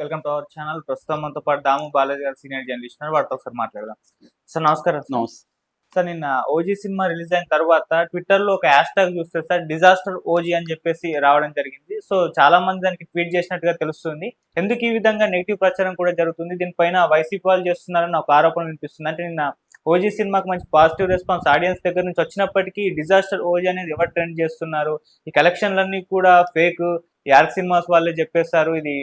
Welcome to our channel. ప్రస్తుతం మనతో పాటు దాము బాలాజీ గారు సీనియర్ జర్నలిస్ట్ ఉన్నారు. వాటితో ఒకసారి మాట్లాడదాం. సార్ నమస్కారం సార్. నమస్తే. సార్ నిన్న ఓజీ సినిమా రిలీజ్ అయిన తర్వాత ట్విట్టర్లో ఒక హ్యాష్ ట్యాగ్ చూస్తే సార్ డిజాస్టర్ ఓజీ అని చెప్పేసి రావడం జరిగింది. సో చాలా మంది దానికి ట్వీట్ చేసినట్టుగా తెలుస్తుంది. ఎందుకు ఈ విధంగా నెగిటివ్ ప్రచారం కూడా జరుగుతుంది? దీనిపైన వైసీపీ వాళ్ళు చేస్తున్నారని ఒక ఆరోపణ వినిపిస్తుంది. అంటే నిన్న ఓజీ సినిమాకి మంచి పాజిటివ్ రెస్పాన్స్ ఆడియన్స్ దగ్గర నుంచి వచ్చినప్పటికీ డిజాస్టర్ ఓజీ అనేది ఎవరు ట్రెండ్ చేస్తున్నారు? ఈ కలెక్షన్లన్నీ కూడా ఫేక్ యార్క్ సినిమాస్ వాళ్ళే చెప్పేస్తారు ఇది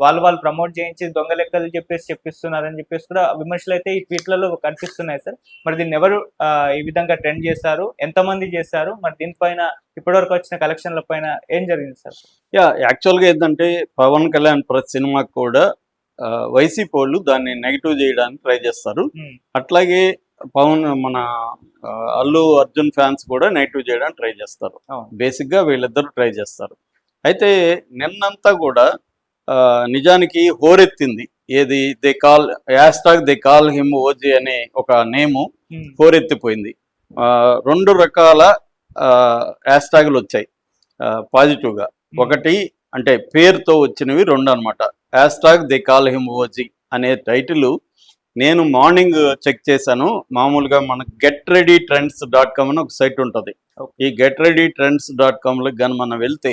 వాళ్ళు వాళ్ళు ప్రమోట్ చేయించి దొంగ లెక్కలు చెప్పేసి చెప్పిస్తున్నారని చెప్పేసి కూడా విమర్శలు అయితే ఈ ట్వీట్లలో కనిపిస్తున్నాయి సార్. మరి దీన్ని ఎవరు ఈ విధంగా ట్రెండ్ చేశారు? ఎంతమంది చేశారు? మరి దీనిపైన ఇప్పటివరకు వచ్చిన కలెక్షన్ల పైన ఏం జరిగింది సార్? యా యాక్చువల్గా ఏంటంటే పవన్ కళ్యాణ్ ప్రతి సినిమాకి కూడా వైసీపీ వాళ్ళు దాన్ని నెగిటివ్ చేయడానికి ట్రై చేస్తారు. ఉమ్, అట్లాగే పవన్ మన అల్లు అర్జున్ ఫ్యాన్స్ కూడా నెగిటివ్ చేయడానికి ట్రై చేస్తారు. బేసిక్గా వీళ్ళిద్దరూ ట్రై చేస్తారు. అయితే నిన్నంతా కూడా నిజానికి హోరెత్తింది. ఏది? They call hashtag they call him OG అనే ఒక నేము ఉమ్, హోరెత్తిపోయింది. రెండు రకాల హ్యాష్టాగ్లు వచ్చాయి. పాజిటివ్గా. ఒకటి అంటే పేరుతో వచ్చినవి రెండు అనమాట hashtag they call him OG అనే టైటిల్ నేను మార్నింగ్ చెక్ చేశాను. మామూలుగా మనకు get ready trends dot com అని ఒక సైట్ ఉంటుంది. ఈ గెట్ రెడీ ట్రెండ్స్ డాట్ కామ్లో కానీ మనం వెళ్తే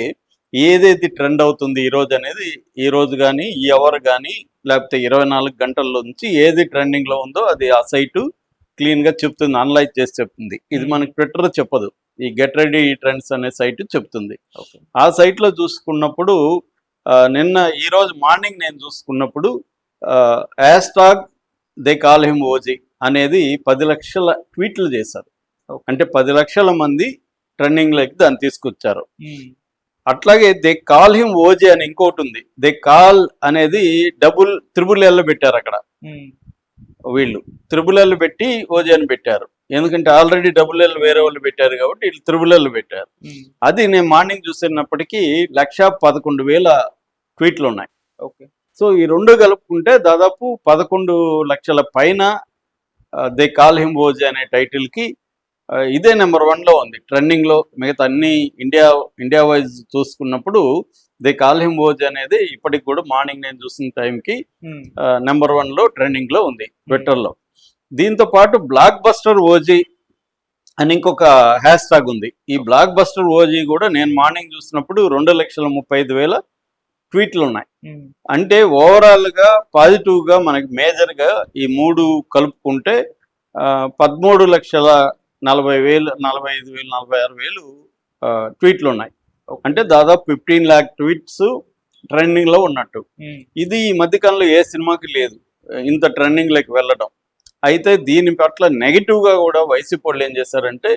ఏదైతే ట్రెండ్ అవుతుంది ఈ రోజు అనేది ఈ రోజు కానీ ఈ అవర్ కానీ లేకపోతే ఇరవై నాలుగు గంటల నుంచి ఏది ట్రెండింగ్లో ఉందో అది ఆ సైటు క్లీన్గా చెప్తుంది అనలైజ్ చేసి చెప్తుంది ఇది Hmm. మనకి ట్విట్టర్ చెప్పదు ఈ గెట్ రెడీ ట్రెండ్స్ అనే సైట్ చెప్తుంది. ఆ సైట్లో చూసుకున్నప్పుడు నిన్న ఈ రోజు మార్నింగ్ నేను చూసుకున్నప్పుడు hashtag they call him OG అనేది పది లక్షల ట్వీట్లు చేశారు. అంటే పది లక్షల మంది ట్రెండింగ్లోకి దాన్ని తీసుకొచ్చారు ఉమ్, అట్లాగే దే కాల్ హిమ్ ఓజీ అని ఇంకోటి ఉంది. దే కాల్ అనేది డబుల్ త్రిబుల్ ఎల్ పెట్టారు అక్కడ. వీళ్ళు త్రిబుల్ ఎల్ పెట్టి ఓజీ అని పెట్టారు. ఎందుకంటే ఆల్రెడీ డబుల్ ఎల్ వేరే వాళ్ళు పెట్టారు కాబట్టి వీళ్ళు త్రిబుల్ ఎల్ పెట్టారు. అది నేను మార్నింగ్ చూసినప్పటికీ లక్ష పదకొండు వేల ట్వీట్లు ఉన్నాయి. ఓకే. సో ఈ రెండు కలుపుకుంటే దాదాపు పదకొండు లక్షల పైన దే కాల్ హిమ్ ఓజీ అనే టైటిల్కి ఇదే నెంబర్ వన్లో ఉంది. ట్రెండింగ్లో మిగతా అన్ని ఇండియా ఇండియా వైజ్ చూసుకున్నప్పుడు దే కాల్ హిమ్ ఓజీ అనేది ఇప్పటికి కూడా మార్నింగ్ నేను చూసిన టైంకి నెంబర్ వన్లో ట్రెండింగ్లో ఉంది ట్విట్టర్లో దీంతో పాటు బ్లాక్ బస్టర్ ఓజీ అని ఇంకొక హ్యాష్ ట్యాగ్ ఉంది. ఈ బ్లాక్ బస్టర్ ఓజీ కూడా నేను మార్నింగ్ చూసినప్పుడు రెండు లక్షల ముప్పై ఐదు వేల ట్వీట్లు ఉన్నాయి. ఉమ్, అంటే ఓవరాల్గా పాజిటివ్గా మనకి మేజర్గా ఈ మూడు కలుపుకుంటే పదమూడు లక్షల నలభై వేలు నలభై ఐదు వేలు నలభై ఆరు వేలు ట్వీట్లు ఉన్నాయి. అంటే దాదాపు ఫిఫ్టీన్ ల్యాక్ ట్వీట్స్ ట్రెండింగ్లో ఉన్నట్టు. ఉమ్, ఇది ఈ మధ్యకాలంలో ఏ సినిమాకి లేదు. ఇంత ట్రెండింగ్లోకి వెళ్ళడం. అయితే దీని పట్ల నెగిటివ్గా కూడా వైసీపీ వాళ్ళు ఏం చేశారంటే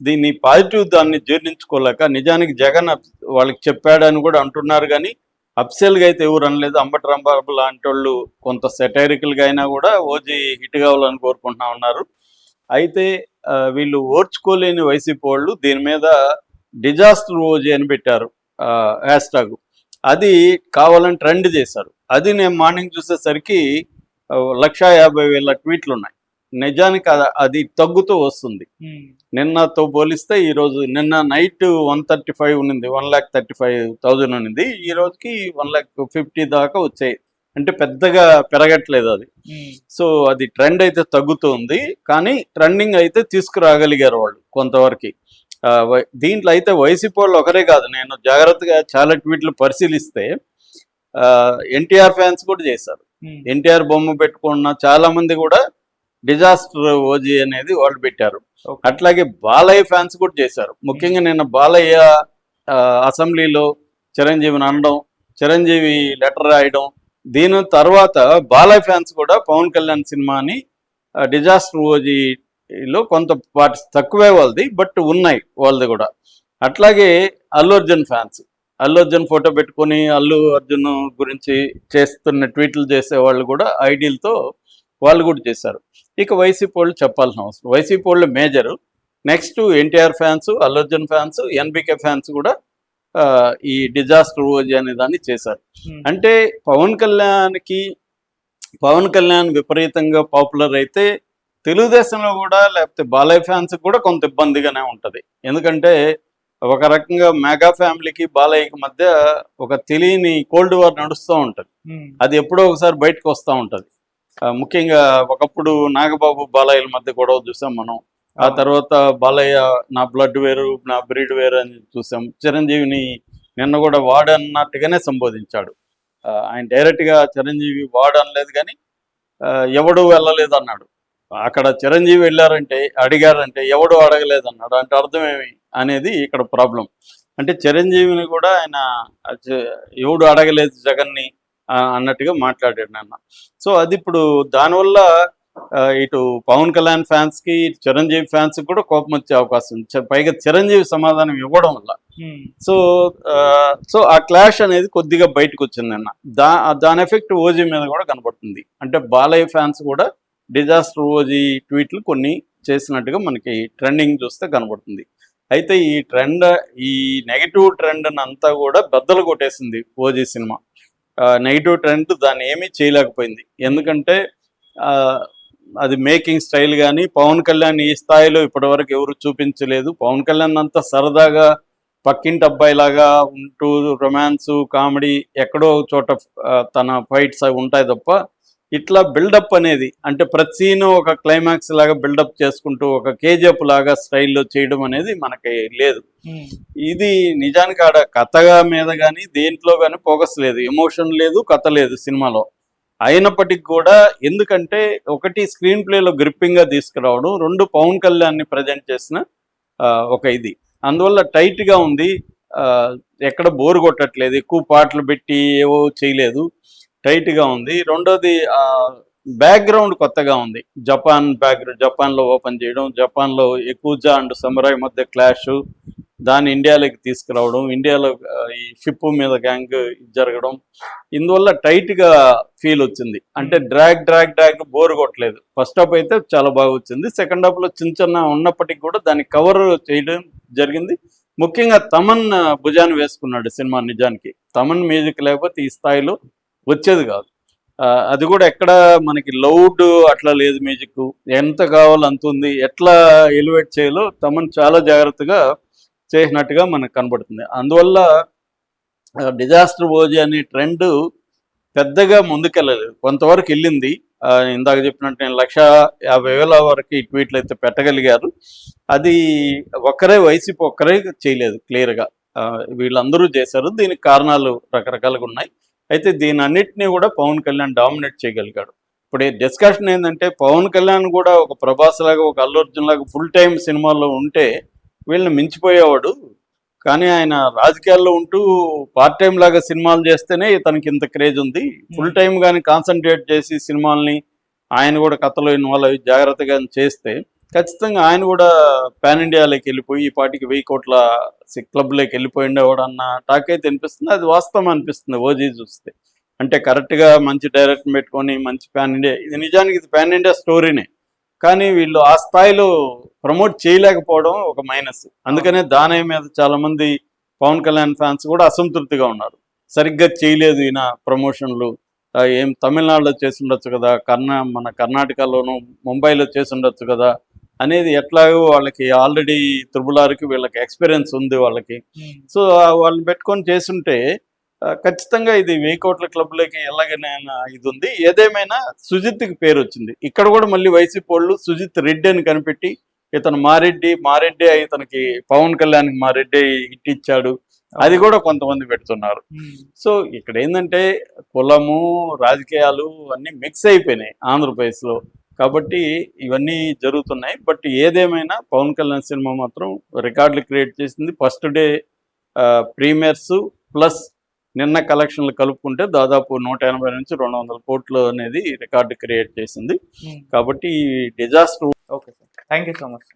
దీన్ని పాజిటివ్ దాన్ని జీర్ణించుకోలేక నిజానికి జగన్ వాళ్ళకి చెప్పాడని కూడా అంటున్నారు కానీ అఫ్సెల్గా అయితే ఎవరు అనలేదు. అంబటి రాంబాబు లాంటి వాళ్ళు కొంత సెటైరికల్గా అయినా కూడా ఓజీ హిట్ కావాలని కోరుకుంటున్నా ఉన్నారు. అయితే వీళ్ళు ఓర్చుకోలేని వైసీపీ వాళ్ళు దీని మీద డిజాస్టర్ ఓజీ అని పెట్టారు హ్యాష్ ట్యాగ్ అది కావాలని ట్రెండ్ చేశారు. అది నేను మార్నింగ్ చూసేసరికి లక్షా యాభై వేల ట్వీట్లు ఉన్నాయి. నిజానికి అద- తగ్గుతూ వస్తుంది. నిన్నతో పోలిస్తే ఈరోజు నిన్న నైట్ వన్ థర్టీ ఫైవ్ ఉన్నింది one lakh thirty five thousand ఉన్నింది. ఈ రోజుకి వన్ ల్యాక్ ఫిఫ్టీ దాకా వచ్చాయి. అంటే పెద్దగా పెరగట్లేదు అది. సో అది ట్రెండ్ అయితే తగ్గుతుంది. కానీ ట్రెండింగ్ అయితే తీసుకురాగలిగారు వాళ్ళు కొంతవరకు. దీంట్లో అయితే వైసీపీ వాళ్ళు ఒకరే కాదు. నేను జాగ్రత్తగా చాలా ట్వీట్లు పరిశీలిస్తే ఎన్టీఆర్ ఫ్యాన్స్ కూడా చేశారు. ఎన్టీఆర్ బొమ్మ పెట్టుకున్న చాలా మంది కూడా డిజాస్టర్ ఓజీ అనేది వాళ్ళు పెట్టారు. అట్లాగే బాలయ్య ఫ్యాన్స్ కూడా చేశారు. ముఖ్యంగా నిన్న బాలయ్య అసెంబ్లీలో చిరంజీవిని అనడం చిరంజీవి లెటర్ రాయడం దీని తర్వాత బాలయ్య ఫ్యాన్స్ కూడా పవన్ కళ్యాణ్ సినిమాని డిజాస్టర్ ఓజీలో కొంత పార్టీ తక్కువే వాళ్ళది బట్ ఉన్నాయి వాళ్ళది కూడా. అట్లాగే అల్లు అర్జున్ ఫ్యాన్స్. అల్లు అర్జున్ ఫోటో పెట్టుకొని అల్లు అర్జున్ గురించి చేస్తున్న ట్వీట్లు చేసే వాళ్ళు కూడా ఐడియల్తో వాళ్ళు కూడా చేశారు. ఇక వైసీపీ వాళ్ళు చెప్పాల్సిన అవసరం. వైసీపీ వాళ్ళు major. Next NTR fans Allu Arjun fans NBK fans కూడా ఈ డిజాస్టర్ ఓజీ అనే దాన్ని చేశారు. ఉమ్, అంటే పవన్ కళ్యాణ్కి పవన్ కళ్యాణ్ విపరీతంగా పాపులర్ అయితే తెలుగుదేశంలో కూడా లేకపోతే బాలయ్య ఫ్యాన్స్ కూడా కొంత ఇబ్బందిగానే ఉంటుంది. ఎందుకంటే ఒక రకంగా మెగా ఫ్యామిలీకి బాలయ్యకి మధ్య ఒక తెలియని కోల్డ్ వార్ నడుస్తూ ఉంటుంది. ఉమ్, అది ఎప్పుడో ఒకసారి బయటకు వస్తూ ఉంటుంది. ముఖ్యంగా ఒకప్పుడు నాగబాబు బాలయ్యల మధ్య గొడవ చూసాం మనం. ఆ తర్వాత బాలయ్య నా బ్లడ్ వేరు నా బ్రీడ్ వేరు అని చూసాం. చిరంజీవిని నిన్న కూడా వాడన్నట్టుగానే సంబోధించాడు. ఆ, ఆయన డైరెక్ట్గా చిరంజీవి వాడనలేదు కానీ ఎవడు వెళ్ళలేదు అన్నాడు. అక్కడ చిరంజీవి వెళ్ళారంటే అడిగారంటే ఎవడు అడగలేదు అన్నాడు. అంటే అర్థమేమి అనేది ఇక్కడ ప్రాబ్లం అంటే చిరంజీవిని కూడా ఆయన ఎవడు అడగలేదు జగన్ని అన్నట్టుగా మాట్లాడాడు నాన్న. సో అది ఇప్పుడు దానివల్ల ఇటు పవన్ కళ్యాణ్ ఫ్యాన్స్కి చిరంజీవి ఫ్యాన్స్ కూడా కోపం వచ్చే అవకాశం ఉంది. పైగా చిరంజీవి సమాధానం ఇవ్వడం వల్ల. సో సో ఆ క్లాష్ అనేది కొద్దిగా బయటకు వచ్చింది అన్న దా దాని ఎఫెక్ట్ ఓజీ మీద కూడా కనబడుతుంది. అంటే బాలయ్య ఫ్యాన్స్ కూడా డిజాస్టర్ ఓజీ ట్వీట్లు కొన్ని చేసినట్టుగా మనకి ట్రెండింగ్ చూస్తే కనబడుతుంది. అయితే ఈ ట్రెండ్ ఈ నెగిటివ్ ట్రెండ్ అంతా కూడా బద్దలు కొట్టేసింది ఓజీ సినిమా. నెగిటివ్ ట్రెండ్ దాన్ని ఏమీ చేయలేకపోయింది. ఎందుకంటే అది మేకింగ్ స్టైల్ కానీ పవన్ కళ్యాణ్ ఈ స్థాయిలో ఇప్పటివరకు ఎవరు చూపించలేదు. పవన్ కళ్యాణ్ అంతా సరదాగా పక్కింటి అబ్బాయిలాగా ఉంటూ రొమాన్స్ కామెడీ ఎక్కడో చోట తన ఫైట్స్ అవి ఉంటాయి తప్ప ఇట్లా బిల్డప్ అనేది అంటే ప్రతి సీన్ ఒక క్లైమాక్స్ లాగా బిల్డప్ చేసుకుంటూ ఒక కేజీఎఫ్ లాగా స్టైల్లో చేయడం అనేది మనకి లేదు. ఇది నిజానికి ఆడ కథగా మీద కానీ దేంట్లో కానీ ఫోకస్ లేదు. ఎమోషన్ లేదు కథ లేదు సినిమాలో. అయినప్పటికీ కూడా ఎందుకంటే ఒకటి స్క్రీన్ ప్లేలో గ్రిప్పింగ్గా తీసుకురావడం రెండు పవన్ కళ్యాణ్ని ప్రజెంట్ చేసిన ఆ, ఒక ఇది. అందువల్ల టైట్గా ఉంది. ఆ, ఎక్కడ బోర్ కొట్టట్లేదు ఎక్కువ పాటలు పెట్టి ఏవో చేయలేదు. టైట్గా ఉంది. రెండోది బ్యాక్గ్రౌండ్ కొత్తగా ఉంది. జపాన్ బ్యాక్గ్రౌండ్ జపాన్లో ఓపెన్ చేయడం జపాన్లో ఎక్కువజా అండ్ సమరాయ్ మధ్య క్లాష్ దాన్ని ఇండియాలోకి తీసుకురావడం ఇండియాలో ఈ షిప్ మీద గ్యాంగ్ జరగడం. ఇందువల్ల టైట్గా ఫీల్ వచ్చింది. అంటే డ్రాగ్ డ్రాగ్ డ్రాగ్ బోర్ కొట్టలేదు. ఫస్ట్ హాఫ్ అయితే చాలా బాగా వచ్చింది. సెకండ్ హాఫ్లో చిన్న చిన్న ఉన్నప్పటికీ కూడా దాన్ని కవర్ చేయడం జరిగింది. ముఖ్యంగా తమన్ భుజాన్ని వేసుకున్నాడు సినిమా నిజానికి. తమన్ మ్యూజిక్ లేకపోతే ఈ స్థాయిలో వచ్చేది కాదు. ఆ, అది కూడా ఎక్కడ మనకి లౌడ్ అట్లా లేదు మ్యూజిక్ ఎంత కావాలో అంత ఉంది. ఎట్లా ఎలివేట్ చేయాలో తమన్ చాలా జాగ్రత్తగా చేసినట్టుగా మనకు కనబడుతుంది. అందువల్ల డిజాస్టర్ ఓజీ అనే ట్రెండ్ పెద్దగా ముందుకెళ్ళలేదు. కొంతవరకు వెళ్ళింది. ఇందాక చెప్పినట్టు నేను లక్ష యాభై వేల వరకు ట్వీట్లు అయితే పెట్టగలిగారు. అది ఒక్కరే వైసీపీ ఒక్కరే చేయలేదు క్లియర్గా. వీళ్ళందరూ చేశారు. దీనికి కారణాలు రకరకాలుగా ఉన్నాయి. అయితే దీని అన్నిటినీ కూడా పవన్ కళ్యాణ్ డామినేట్ చేయగలిగాడు. ఇప్పుడు డిస్కషన్ ఏంటంటే పవన్ కళ్యాణ్ కూడా ఒక ప్రభాస్ లాగా ఒక అల్లు అర్జున్ లాగా ఫుల్ టైం సినిమాల్లో ఉంటే వీళ్ళని మించిపోయేవాడు. కానీ ఆయన రాజకీయాల్లో ఉంటూ పార్ట్ టైం లాగా సినిమాలు చేస్తేనే ఇతనికి ఇంత క్రేజ్ ఉంది. ఫుల్ టైం కానీ కాన్సన్ట్రేట్ చేసి సినిమాల్ని ఆయన కూడా కథలో ఇన్వాల్వ్ అయ్యి జాగ్రత్తగా చేస్తే ఖచ్చితంగా ఆయన కూడా పాన్ ఇండియాలోకి వెళ్ళిపోయి ఈ పాటికి వెయ్యి కోట్ల క్లబ్లోకి వెళ్ళిపోయి ఉండేవాడు అన్న టాక్ అయితే అనిపిస్తుంది అది వాస్తవం అనిపిస్తుంది. ఓజీ చూస్తే. అంటే కరెక్ట్గా మంచి డైరెక్టర్ పెట్టుకొని మంచి పాన్ ఇండియా ఇది నిజానికి ఇది పాన్ ఇండియా స్టోరీనే కానీ వీళ్ళు ఆ స్థాయిలో ప్రమోట్ చేయలేకపోవడం ఒక మైనస్. అందుకనే దానయ్య మీద చాలా మంది పవన్ కళ్యాణ్ ఫ్యాన్స్ కూడా అసంతృప్తిగా ఉన్నారు. సరిగ్గా చేయలేదు ఈయన ప్రమోషన్లు. ఏం తమిళనాడులో చేసి ఉండొచ్చు కదా కర్ణా మన కర్ణాటకలోను ముంబైలో చేసి ఉండొచ్చు కదా అనేది ఎట్లాగో వాళ్ళకి ఆల్రెడీ త్రిబులార్కి వీళ్ళకి ఎక్స్పీరియన్స్ ఉంది వాళ్ళకి. సో వాళ్ళని పెట్టుకొని చేస్తుంటే ఖచ్చితంగా ఇది వెయ్యి కోట్ల క్లబ్లోకి ఎలాగైనా ఇది ఉంది ఏదేమైనా సుజిత్కి పేరు వచ్చింది ఇక్కడ కూడా మళ్ళీ వైసీపీ వాళ్ళు సుజిత్ రెడ్డి అని కనిపెట్టి ఇతను మారెడ్డి మారెడ్డి ఇతనికి పవన్ కళ్యాణ్ మారెడ్డి హిట్ ఇచ్చాడు. అది కూడా కొంతమంది పెడుతున్నారు. సో ఇక్కడ ఏంటంటే కులము రాజకీయాలు అన్నీ మిక్స్ అయిపోయినాయి ఆంధ్రప్రదేశ్లో. కాబట్టి ఇవన్నీ జరుగుతున్నాయి. బట్ ఏదేమైనా పవన్ కళ్యాణ్ సినిమా మాత్రం రికార్డులు క్రియేట్ చేసింది ఫస్ట్ డే ప్రీమియర్స్ ప్లస్ నిన్న కలెక్షన్లు కలుపుకుంటే దాదాపు నూట ఎనభై నుంచి రెండు వందల కోట్లు అనేది రికార్డు క్రియేట్ చేసింది. కాబట్టి disaster okay sir. Thank you so much.